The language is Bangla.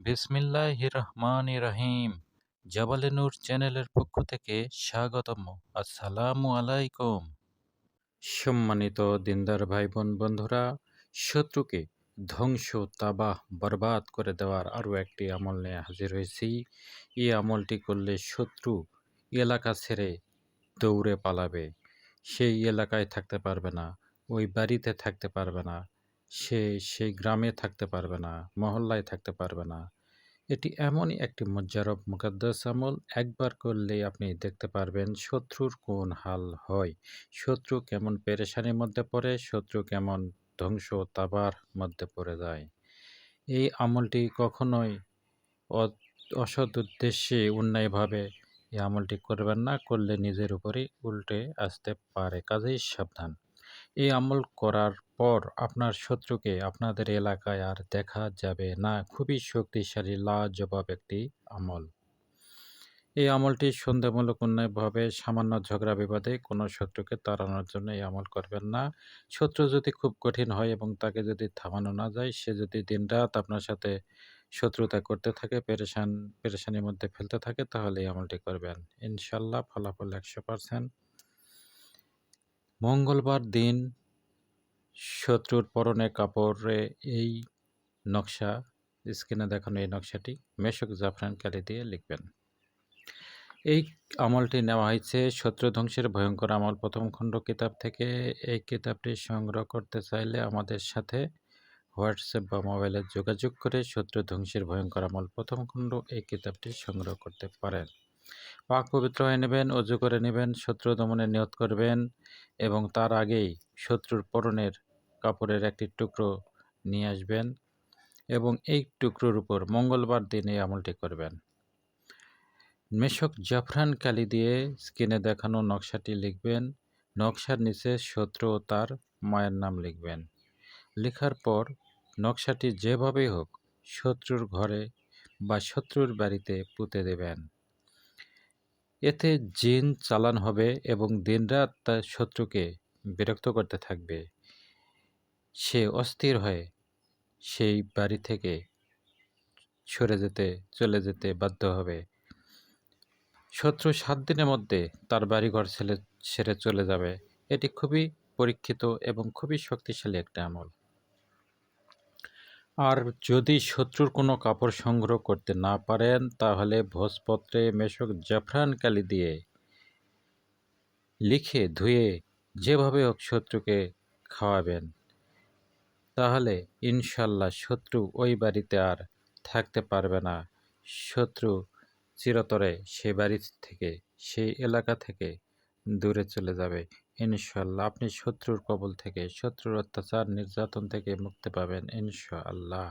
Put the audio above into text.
বিসমিল্লাহ রহমান রহিম জাবালে নূর চ্যানেলের পক্ষ থেকে স্বাগতম। আসসালামু আলাইকুম। সম্মানিত দিনদার ভাই বোন বন্ধুরা, শত্রুকে ধ্বংস, তাবাহ বরবাদ করে দেওয়ার আরও একটি আমল নিয়ে হাজির হয়েছি। এই আমলটি করলে শত্রু এলাকা ছেড়ে দৌড়ে পালাবে। সেই এলাকায় থাকতে পারবে না, ওই বাড়িতে থাকতে পারবে না। সে সেই গ্রামে থাকতে পারবে না, মহল্লায় থাকতে পারবে না। এটি এমনই একটি মুজারব মুকাদ্দাস আমল। একবার করলে আপনি দেখতে পারবেন শত্রুর কোন হাল হয়। শত্রু কেমন পেরেশানির মধ্যে পড়ে, শত্রু কেমন ধ্বংস তাবার মধ্যে পড়ে যায়। এই আমলটি কখনোই অসৎ উদ্দেশ্যে অন্যায়ভাবে এই আমলটি করবেন না, করলে নিজের উপরেই উল্টে আসতে পারে। কাজেই সাবধান। এই আমল করার পর আপনার শত্রুকে আপনাদের এলাকায় আর দেখা যাবে না। খুবই শক্তিশালী, লাজবাব একটি আমল। এই আমলটি সন্দেহমূলক, অন্যায়ভাবে সামান্য ঝগড়া বিবাদে কোনো শত্রুকে তাড়ানোর জন্য এই আমল করবেন না। শত্রু যদি খুব কঠিন হয় এবং তাকে যদি থামানো না যায়, সে যদি দিনরাত আপনার সাথে শত্রুতা করতে থাকে, পেরেশান, পেরেশানির মধ্যে ফেলতে থাকে, তাহলে এই আমলটি করবেন। ইনশাল্লাহ ফলাফল একশো পারসেন্ট মঙ্গলবার দিন শত্রুর পরনে কাপড়ে এই নকশা, স্ক্রিনে দেখানো এই নকশাটি মেশক জাফরান কালি দিয়ে লিখবেন। এই আমলটি নেওয়া হয়েছে শত্রু ধ্বংসের ভয়ঙ্কর আমল। প্রথম খণ্ড কিতাব থেকে এই কিতাবটি সংগ্রহ করতে চাইলে আমাদের সাথে হোয়াটসঅ্যাপ বা মোবাইলে যোগাযোগ করে শত্রু ধ্বংসের ভয়ঙ্কর আমল প্রথম খণ্ড এই কিতাবটি সংগ্রহ করতে পারেন। পাক পবিত্র হয়ে নেবেন, অজু করে নেবেন, শত্রু দমনের নিয়ত করবেন এবং তার আগেই শত্রুর পরনের কাপড়ের একটি টুকরো নিয়ে আসবেন এবং এই টুকরোর উপর মঙ্গলবার দিন এই আমলটি করবেন। মেশক জাফরান কালি দিয়ে স্ক্রিনে দেখানো নকশাটি লিখবেন। নকশার নিচে শত্রু ও তার মায়ের নাম লিখবেন। লেখার পর নকশাটি যেভাবেই হোক শত্রুর ঘরে বা শত্রুর বাড়িতে পুঁতে দেবেন। এতে জিন চালান হবে এবং দিনরাত তার শত্রুকে বিরক্ত করতে থাকবে। সে অস্থির হয়ে সেই বাড়ি থেকে সরে যেতে, চলে যেতে বাধ্য হবে। শত্রু সাত দিনের মধ্যে তার বাড়িঘর ছেলে ছেড়ে চলে যাবে। এটি খুবই পরীক্ষিত এবং খুবই শক্তিশালী একটা আমল। আর যদি শত্রুর কোনো কাপড় সংগ্রহ করতে না পারেন, তাহলে ভোজপত্রে মেশক জাফরান কালি দিয়ে লিখে ধুয়ে যেভাবে হোক শত্রুকে খাওয়াবেন, তাহলে ইনশাল্লাহ শত্রু ওই বাড়িতে আর থাকতে পারবে না। শত্রু চিরতরে সে বাড়ি থেকে, সেই এলাকা থেকে দূরে চলে যাবে। ইনশাল্লাহ আপনি শত্রুর কবল থেকে শত্রুর অত্যাচার নির্যাতন থেকে মুক্তি পাবেন ইনশাআল্লাহ।